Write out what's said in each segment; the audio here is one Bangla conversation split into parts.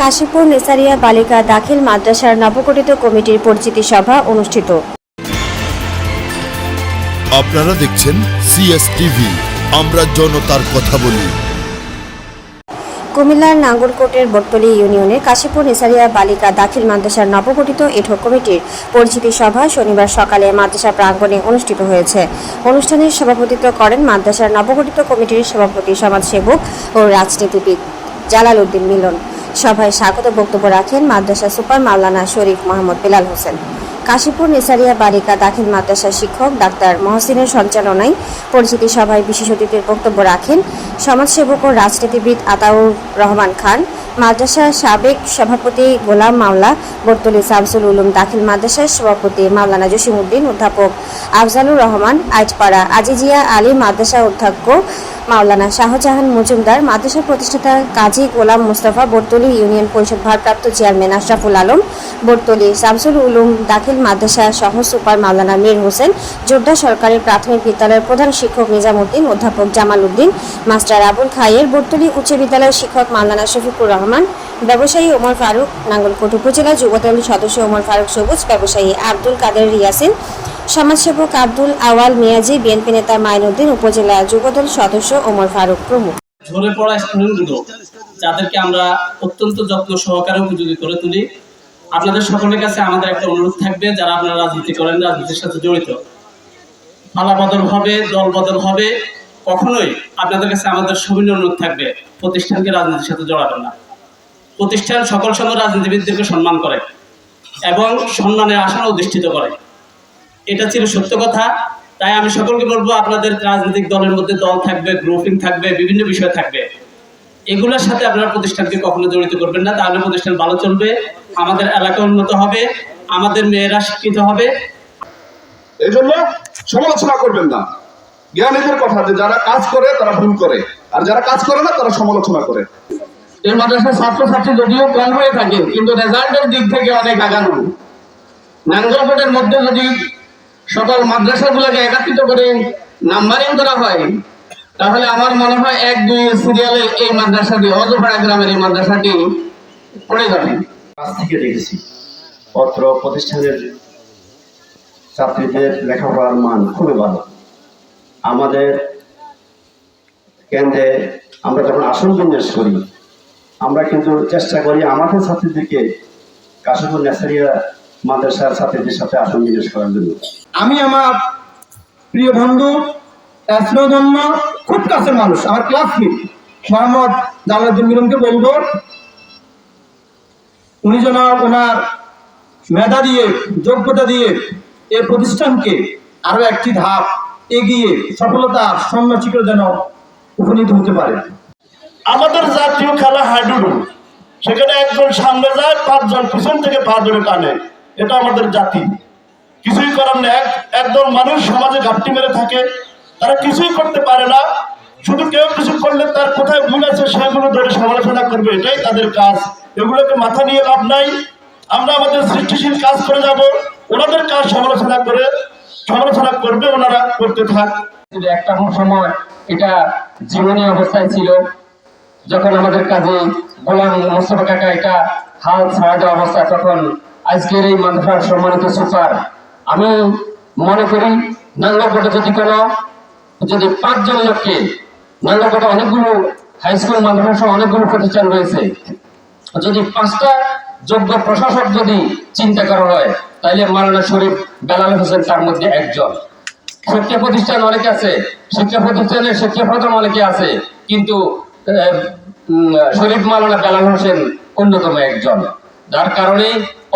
কাশীপুর নেসারিয়া বালিকা দাখিল মাদ্রাসার নবগঠিত কমিটির পরিচিতি সভা অনুষ্ঠিত। আপনারা দেখছেন সিএস টিভি আমরা জনতার কথা বলি। কুমিল্লার নাঙ্গলকোটের বটতলী ইউনিয়নে কাশীপুর নেসারিয়া বালিকা দাখিল মাদ্রাসার নবগঠিত এঠো কমিটির পরিচিতি সভা শনিবার সকালে মাদ্রাসা প্রাঙ্গণে অনুষ্ঠিত হয়েছে। অনুষ্ঠানে সভাপতিত্ব করেন মাদ্রাসার নবগঠিত কমিটির সভাপতি সমাজসেবক ও রাজনীতিবিদ জালাল উদ্দিন মিলন। সভায় স্বাগত বক্তব্য রাখেন মাদ্রাসা সুপার মাওলানা শরীফ মোহাম্মদ বেলাল হোসেন। কাশীপুর নেসারিয়া বালিকা দাখিল মাদ্রাসা শিক্ষক ডাক্তার মহসিনের সঞ্চালনায় পরিচিতি সভায় বিশেষ অতিথির বক্তব্য রাখেন সমাজসেবক ও রাজনীতিবিদ আতাউর রহমান খান মাদ্রাসার সাবেক সভাপতি গোলাম মাওলা বর্তলি শামসুল উলুম দাখিল মাদ্রাসার সভাপতি মাওলানা জসিমউদ্দিন, অধ্যাপক আফজালুর রহমান আইটপাড়া আজিজিয়া আলী মাদ্রাসা অধ্যক্ষ মাওলানা শাহজাহান মজুমদার, মাদ্রাসা প্রতিষ্ঠাতা কাজী গোলাম মুস্তাফা বর্তলি ইউনিয়ন পরিষদ ভারপ্রাপ্ত চেয়ারম্যান আশরাফুল আলম, বর্তলি শামসুল উলুম দাখিল মাদ্রাসা সহ সুপার মাওলানা মীর হোসেন, জোড্ডা সরকারি প্রাথমিক বিদ্যালয়ের প্রধান শিক্ষক নিজামুদ্দিন, অধ্যাপক জামাল উদ্দিন মাস্টার আবুল খায়ের বর্তলি উচ্চ বিদ্যালয়ের শিক্ষক মাওলানা শফিকুর রহমান, ব্যবসায়ী ওমর ফারুক নাঙ্গলকোট উপজেলা যুবদল সদস্য ওমর ফারুক সবুজ, ব্যবসায়ী আব্দুল কাদের রিয়াসিন, সমাজসেবক আব্দুল আওয়াল মিয়াজি, বিএনপি নেতা মাইনুদ্দিন উপজেলা যুবদল সদস্য ওমর ফারুক প্রমুখ। ঝরে পড়া যাদেরকে আমরা অত্যন্ত যত্ন সহকারে উপযোগী করে তুলি। আপনাদের সকলের কাছে আমাদের একটা অনুরোধ থাকবে, যারা আপনারা রাজনীতি করেন, রাজনীতির সাথে জড়িত। পালা বদল হবে, দল বদল হবে, কখনোই আপনাদের কাছে আমাদের সবিনয় অনুরোধ থাকবে, প্রতিষ্ঠানকে রাজনীতির সাথে জড়াবেন না। প্রতিষ্ঠান সকল সময় রাজনীতিবিদদেরকে সম্মান করে এবং সম্মানের আসন অধিষ্ঠিত করে। এটা ছিল সত্য কথা। তাই আমি সকলকে বলব, আপনাদের রাজনৈতিক দলের মধ্যে দল থাকবে, গ্রুপিং থাকবে, বিভিন্ন বিষয় থাকবে। এগুলোর সাথে আপনারা প্রতিষ্ঠানকে কখনো জড়িত করবেন না। তাহলে প্রতিষ্ঠান ভালো চলবে আমাদের এলাকা উন্নত হবে আমাদের মেয়েরা শিক্ষিত হবে। এই জন্য সমালোচনা করবেন না। জ্ঞানীদের কথা যে যারা কাজ করে তারা ভুল করে। আর যারা কাজ করে না তারা সমালোচনা করে। এই মাদ্রাসার ছাত্রছাত্রী যদিও কম হয়ে থাকে কিন্তু রেজাল্টের দিক থেকে অনেক আগানো। নাঙ্গলকোটের মধ্যে যদি সকল মাদ্রাসাগুলোকে একত্রিত করে নাম্বারিং করা হয় তাহলে আমার মনে হয় এক দুই সিরিয়ালে এই মাদ্রাসাটি অজপাড়া গ্রামের এই মাদ্রাসাটি পড়ে যাবে। কাছ থেকে দেখেছি। অত্র প্রতিষ্ঠানের ছাত্রীদের লেখাপড়ার মান খুবই ভালো। আমাদের কেন্দ্রে আমরা যখন আসন বিন্যাস করি আমরা কিন্তু চেষ্টা করি আমাদের ছাত্রীদেরকে কাশীপুর নেসারিয়া মাদ্রাসার ছাত্রীদের সাথে আসন বিন্যাস করার জন্য। আমি আমার প্রিয় বন্ধু স্নেহধন্য খুব কাছের মানুষ, আমার ক্লাসমেট মোহাম্মদ জালালুদ্দিন মিলনকে বলব। উনি যেন ওনার মেধা দিয়ে, যোগ্যতা দিয়ে এই প্রতিষ্ঠানকে আরও একটি ধাপ এগিয়ে সফলতার স্বর্ণ শিখরে যেন উপনীত হতে পারে। আমাদের জাতীয় খেলা হাডুডু সেখানে একজন সামনে যায়, পাঁচজন পিছন থেকে পা ধরে টানে। এটা আমাদের জাতি। কিছুই করার নেই, এক একদল মানুষ সমাজে ঘাটতি মেরে থাকে তারা কিছুই করতে পারে না। শুধু কেউ কিছু করলে তার কোথায় ভুল আছে সেগুলো ধরে সমালোচনা করবে, এটাই তাদের কাজ। এগুলোকে মাথা নিয়ে লাভ নাই। আমরা আমাদের সৃষ্টিশীল কাজ করে যাব, ওনাদের কাজ সমালোচনা করে, সমালোচনা করবে ওনারা, করতে থাক। একটা সময় এটা জীবনী অবস্থায় ছিল, যখন আমাদের কাজে গোলাম মোস্তফা কাকা এটা হাল ছাড়া দেওয়া অবস্থা তখন আজকের এই মাদ্রাসার সম্মানিত সুপার, আমি মনে করি নাঙ্গলকোটে যদি কোনো? যদি পাঁচজন লোককে নাঙ্গলকোটে অনেকগুলো হাই স্কুল মাদ্রাসা অনেকগুলো প্রতিষ্ঠান রয়েছে, যদি পাঁচটা যোগ্য প্রশাসক যদি চিন্তা করা হয় তাহলে মারানা শরীফ বেলাল হোসেন তার মধ্যে একজন। শিক্ষা প্রতিষ্ঠান অনেক আছে, শিক্ষা প্রতিষ্ঠানের শিক্ষা প্রধান অনেকে আছে, কিন্তু শরীফ মালানা বেলাল হোসেন অন্যতম একজন। যার কারণে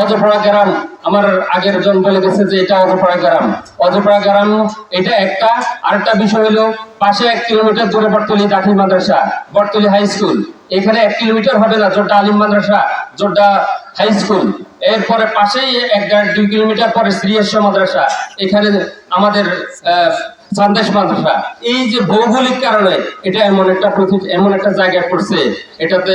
অজপাড়া গ্রাম, আমার আগের জন বলে গেছে যে এটা অজপাড়া গ্রাম। অজপাড়া গ্রাম, এটা একটা, আরেকটা বিষয় হলো, পাশে এক কিলোমিটার দূরে বটতলি দাখিল মাদ্রাসা, বটতলি হাই স্কুল। এখানে এক কিলোমিটার হবে না, জোড্ডা আলিম মাদ্রাসা, জোড্ডা হাই স্কুল। এরপরে পাশেই এক দুই কিলোমিটার পরে শ্রীয়েশ্বর মাদ্রাসা, এখানে আমাদের সন্দেশ মাদ্রাসা। এই যে ভৌগোলিক কারণে এটা এমন একটা এমন একটা জায়গায় পড়ছে, এটাতে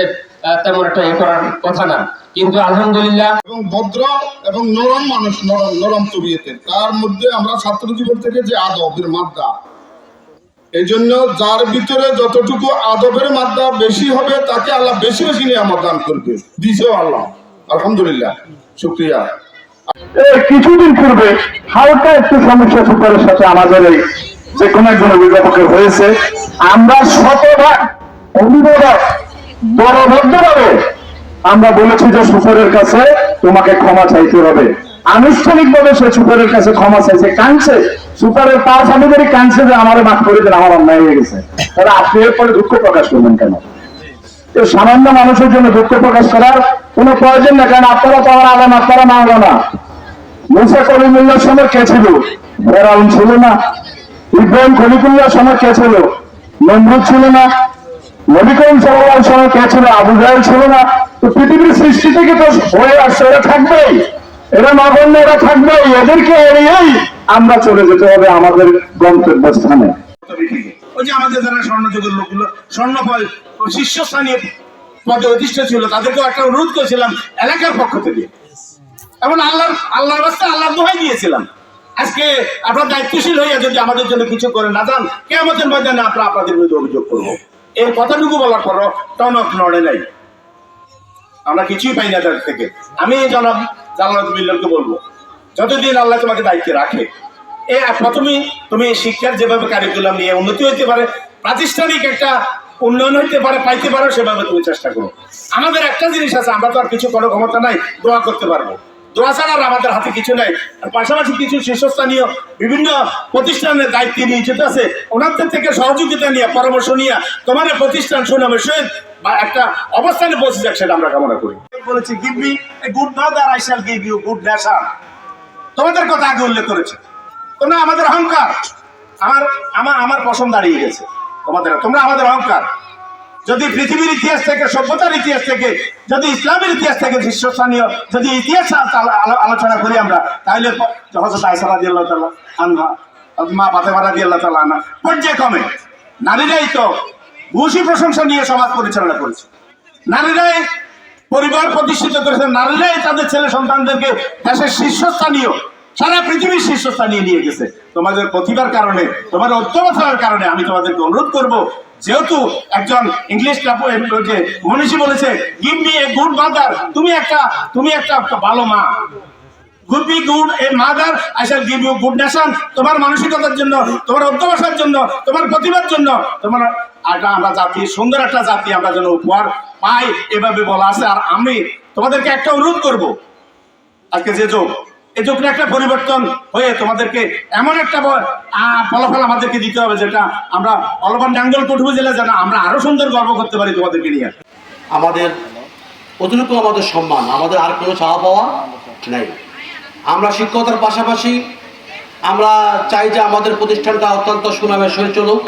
তেমন একটা ইয়ে করার কথা না। কিন্তু আলহামদুলিল্লাহ এবং ভদ্র এবং নরম মানুষ নরম নরম তবিয়তের তার মধ্যে আমরা ছাত্র জীবন থেকে যে আদবের মাদ্রা এই জন্য যার ভিতরে যতটুকু আদবের মাত্রা বেশি হবে তাকে আল্লাহ বেশি বেশি নিয়ামত দান করবে। দিছেও আল্লাহ। আলহামদুলিল্লাহ। শুক্রিয়া। কিছুদিন পূর্বে হালকা একটু সমস্যা সুপারের সাথে আমাদের এই যে কোনো একজন অভিভাবকের হয়েছে। আমরা শতভাগ অভিভাবক দলবদ্ধভাবে আমরা বলেছি যে সুপারের কাছে তোমাকে ক্ষমা চাইতে হবে। আনুষ্ঠানিকভাবে সে সুপারের কাছে ক্ষমা চাইছে। কাঁদছে। সুপারের পাঁচ আমাদেরই কাঁদছে যে আমার মাফ করে দেন, আমার অন্যায় হয়ে গেছে। তাহলে আপনি এরপরে দুঃখ প্রকাশ করবেন কেন? তো সামান্য মানুষের জন্য দুঃখ প্রকাশ করার কোনো প্রয়োজন না, কারণ আপনারা তো আমার আলাম আপনারা হলো না মুসা কলিমুল্লার সময় কে ছিল? ফেরাউন ছিল না। ইব্রাহিম খলিফুল্লাহর সময় কে ছিল? নমরুদ ছিল না। নবী সময় কে ছিল আবু জাহেল ছিল না। তো পৃথিবীর সৃষ্টি থেকে তো হয়ে আসছে, এরা থাকবেই। এরা নগণ্য এরা থাকবেই। এদেরকে এড়িয়েই আমরা চলে যেতে হবে আমাদের গন্তব্যস্থানে। ওই যে আমাদের যারা স্বর্ণযুগের লোকগুলো পদ- অধিষ্ঠিত ছিল, তাদেরকেও একটা অনুরোধ করেছিলাম এলাকার পক্ষ থেকে। এমন আল্লাহর আল্লাহর রাস্তা আল্লাহ দোহাই দিয়েছিলাম। আজকে আপনার দায়িত্বশীল হইয়া যদি আমাদের জন্য কিছু করে না যান কেমতের ময়দানে আমরা আপনাদের বিরুদ্ধে অভিযোগ করব। এই কথাটুকু বলার পরও টনক নড়ে নাই। আমরা কিছুই পাই না তাদের থেকে। আমি জনাব জালাল মিল্লনকে বলব, যতদিন আল্লাহ তোমাকে দায়িত্বে রাখে, এ প্রথমেই তুমি শিক্ষার যেভাবে কারিকুলাম নিয়ে উন্নতি হইতে পারে, প্রাতিষ্ঠানিক একটা উন্নয়ন হইতে পারে, পাইতে পারো, সেভাবে তুমি চেষ্টা করো। আমাদের একটা জিনিস আছে, আমরা তো আর কিছু কোনো ক্ষমতা নাই, দোয়া করতে পারব। দোয়া ছাড়া আমাদের হাতে কিছু নাই। আর পাশাপাশি কিছু শীর্ষস্থানীয় বিভিন্ন প্রতিষ্ঠানের দায়িত্বে নিয়োজিত আছে। ওনাদের থেকে সহযোগিতা নিয়ে, পরামর্শ নিয়ে তোমার প্রতিষ্ঠান সুনামের সহিত বা একটা অবস্থানে পৌঁছে যাক সেটা আমরা কামনা করি। বলেছি give me good mother I shall give you good nation তোমাদের কথা আগে উল্লেখ করেছে। তোমরা আমাদের অহংকার। আমার আমার আমার পছন্দ দাঁড়িয়ে গেছে। তোমাদের, তোমরা আমাদের অহংকার। যদি পৃথিবীর ইতিহাস থেকে, সভ্যতার ইতিহাস থেকে, যদি ইসলামের ইতিহাস থেকে শীর্ষস্থানীয় যদি ইতিহাস আলো- আলো- আলোচনা করি আমরা, তাহলে হজরত আয়সারা দিয়ে আল্লাহ আনহা মা ফাতেমারা দিয়ে আল্লাহ তালা আনা পর্যায়ক্রমে নারীরাই তো ঘুষি প্রশংসা নিয়ে সমাজ পরিচালনা করেছে। নারীরাই পরিবার প্রতিষ্ঠিত করেছে, নারীরাই তাদের ছেলে সন্তানদেরকে দেশের শীর্ষস্থানীয় সারা পৃথিবীর শীর্ষস্থানীয় নিয়ে গেছে। তোমাদের প্রতিভার কারণে, তোমাদের উদ্যমতার কারণে আমি তোমাদেরকে অনুরোধ করব, যেহেতু একজন ইংলিশ মনীষী বলেছে give me a good mother তুমি একটা তুমি একটা ভালো মা। Good be good a mother I shall give you good nation তোমার মানসিকতার জন্য, তোমার অধ্যবসার জন্য, তোমার প্রতিভার জন্য, তোমার একটা আমরা জাতি, সুন্দর একটা জাতি আমরা যেন উপহার পাই, এভাবে বলা আছে। আর আমি তোমাদেরকে একটা অনুরোধ করব। আজকে যে যোগ যোগটা একটা পরিবর্তন হয়ে তোমাদেরকে এমন একটা ফলাফল আমাদেরকে দিতে হবে যেটা আমরা অলবান ডাঙ্গল কঠুয়া জেলা যেন আমরা আরও সুন্দর গর্ব করতে পারি তোমাদেরকে নিয়ে। আমাদের অতটুকু আমাদের সম্মান, আমাদের আর কোনো চাওয়া পাওয়া নেই। আমরা শিক্ষকতার পাশাপাশি আমরা চাই যে আমাদের প্রতিষ্ঠানটা অত্যন্ত সুনামের সহিত চলুক।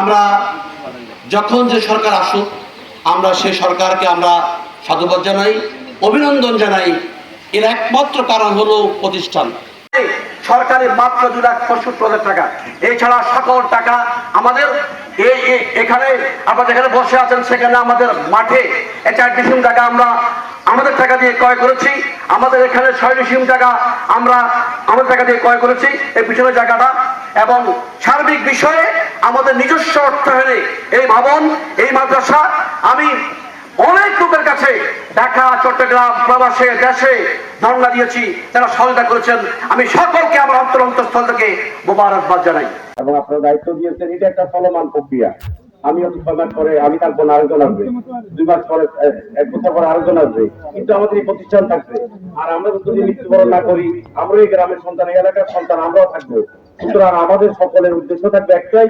আমরা যখন যে সরকার আসুক, আমরা সেই সরকারকে আমরা সাধুবাদ জানাই, অভিনন্দন জানাই। এর একমাত্র কারণ হলো প্রতিষ্ঠান। সরকারি মাত্র দু লাখ পঁয়ষট্টি হাজার টাকা। এছাড়া সকল টাকা আমাদের এখানে আপনারা যেখানে বসে আছেন সেখানে আমাদের মাঠে চার ডিসিম টাকা আমরা আমাদের টাকা দিয়ে ক্রয় করেছি। আমাদের এখানে ছয় ডিসিম টাকা আমরা আমাদের টাকা দিয়ে ক্রয় করেছি এই পিছনের জায়গাটা। এবং সার্বিক বিষয়ে আমাদের নিজস্ব অর্থায়নে এই ভবন, এই মাদ্রাসা আমি অনেক লোকের কাছে ঢাকা, চট্টগ্রাম, প্রবাসে, দেশে ধর্ণা দিয়েছি, যারা সহযোগিতা করেছেন। আমি সকলকে আমার অন্তর অন্তঃস্থল থেকে মোবারকবাদ জানাই। এবং আপনারা দায়িত্ব দিয়েছেন, এটা একটা চলমান প্রক্রিয়া। আমি ছয় পরে, আমি থাকব না আরেকজন আসবে। দুই মাস পরে এক বছর পরে আরেকজন আসবে। কিন্তু আমাদের এই প্রতিষ্ঠান থাকবে। আর আমরা যদি মৃত্যুবরণ না করি, আমরা এই গ্রামের সন্তান, এই এলাকার সন্তান, আমরাও থাকব। সুতরাং আমাদের সকলের উদ্দেশ্য থাকবে একটাই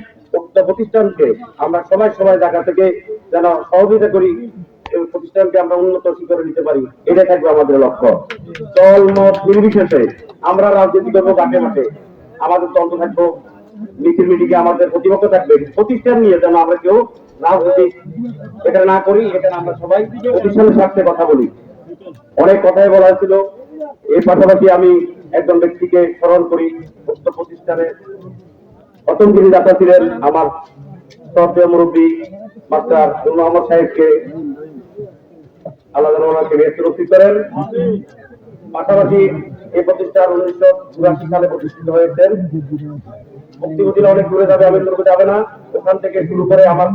প্রতিষ্ঠানকে আমরা সময় সময় জায়গা থেকে যেন সহযোগিতা করি। প্রতিষ্ঠানকে আমরা উন্নত শিখরে নিতে পারি? থাকবে আমাদের লক্ষ্য। দল মত নির্বিশেষে আমরা রাজনীতি করব মাঠে আমাদের থাকব। আমাদের প্রতিপক্ষ থাকবে। প্রতিষ্ঠান নিয়ে যেন আমরা কেউ রাজনীতি এখানে না করি এখানে আমরা সবাই প্রতিষ্ঠানের স্বার্থে কথা বলি। অনেক কথাই বলা হয়েছিল। এর পাশাপাশি আমি একজন ব্যক্তিকে স্মরণ করি প্রতিষ্ঠানে যিনি দাতা ছিলেন আমার শ্রদ্ধেয় মুরব্বী মাস্টার মোহাম্মদ সাহেবকে আল্লাহ ওনাকে করেন। পাশাপাশি এই উনিশশো চুরাশি সালে প্রতিষ্ঠিত অনেক দূরে যাবে আমি যাবে না। ওখান থেকে শুরু করে আমার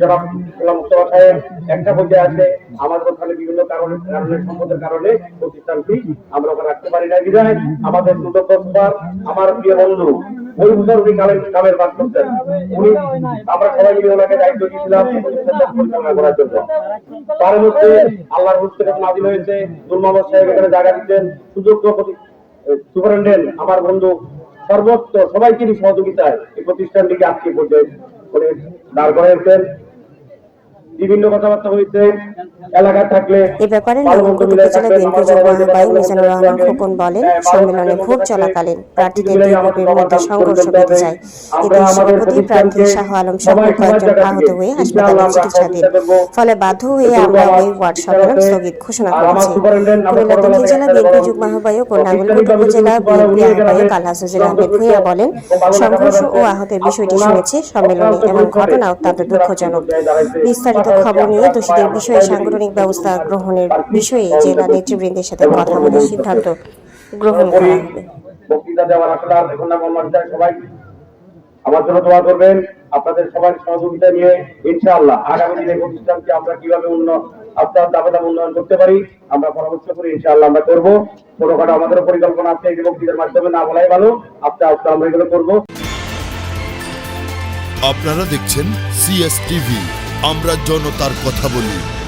জনাব গোলাম মুস্তফা সাহেব একটা পর্যায়ে আছে। আমাদের ওখানে বিভিন্ন কারণে সম্পদের কারণে প্রতিষ্ঠানটি আমরা রাখতে পারি না বিধায়। আমাদের দুটো আমার প্রিয় বন্ধু ওই বছর উনি কামের কামের বাদ করতেন উনি আমরা সবাই মিলে ওনাকে দায়িত্ব দিয়েছিলাম পরিচালনা করার জন্য। তার মধ্যে আল্লাহর হুস্তে নাজিল হয়েছে। নুর মোহাম্মদ সাহেব এখানে জায়গা সুযোগ্য আমার বন্ধু সর্বোচ্চ সবাইকে সহযোগিতায় এই প্রতিষ্ঠানটিকে আজকে পর্যায়ে করে দাঁড় করাইছেন বিভিন্ন কথাবার্তা এলাকা থাকলে এ ব্যাপারে উপজেলা বিএনপি যুগ্ম আহ্বায়ক মিজানুর রহমান খোকন বলেন সম্মেলনে ভোট চলাকালীন প্রার্থীদের দুই গ্রুপের মধ্যে সংঘর্ষ বেঁধে যায় এতে সভাপতি প্রার্থী শাহ আলম সহ কয়েকজন আহত হয়ে হাসপাতালে চিকিৎসাধীন ফলে বাধ্য হয়ে আমরা ওই ওয়ার্ড সম্মেলন স্থগিত ঘোষণা করেছি। কুমিল্লা দক্ষিণ জেলা বিএনপি যুগ্ম আহ্বায়ক ও নাঙ্গলকোট উপজেলা বিএনপি আহ্বায়ক এখানে আলহাজ হোসেন আহমেদ ভূঁইয়া বলেন সংঘর্ষ ও আহতের বিষয়টি শুনেছি সম্মেলনে এমন ঘটনা অত্যন্ত দুঃখজনক বিস্তারিত খবর নিয়ে দোষীদের বিষয়ে সাংগঠনিক ব্যবস্থা গ্রহণের বিষয়ে জেলা নেতৃবৃন্দের সাথে কথা বলে সিদ্ধান্ত গ্রহণ করা হবে। বক্তৃতা দেওয়ার আসলে এখন না সবাই। আমার জন্য দোয়া করবেন। আপনাদের সবার সহযোগিতা নিয়ে ইনশাআল্লাহ আগামী দিনে প্রতিষ্ঠানকে আমরা কীভাবে উন্নয়ন আপনার দাবে দাম উন্নয়ন করতে পারি আমরা পরামর্শ করি ইনশাআল্লাহ আমরা করব। ছোটখাটো আমাদেরও পরিকল্পনা আছে এই বক্তৃতার মাধ্যমে না বলাই ভালো। আস্তে আস্তে আমরা এগুলো করব। আপনারা দেখছেন সিএস টিভি আমরা জনতার কথা বলি।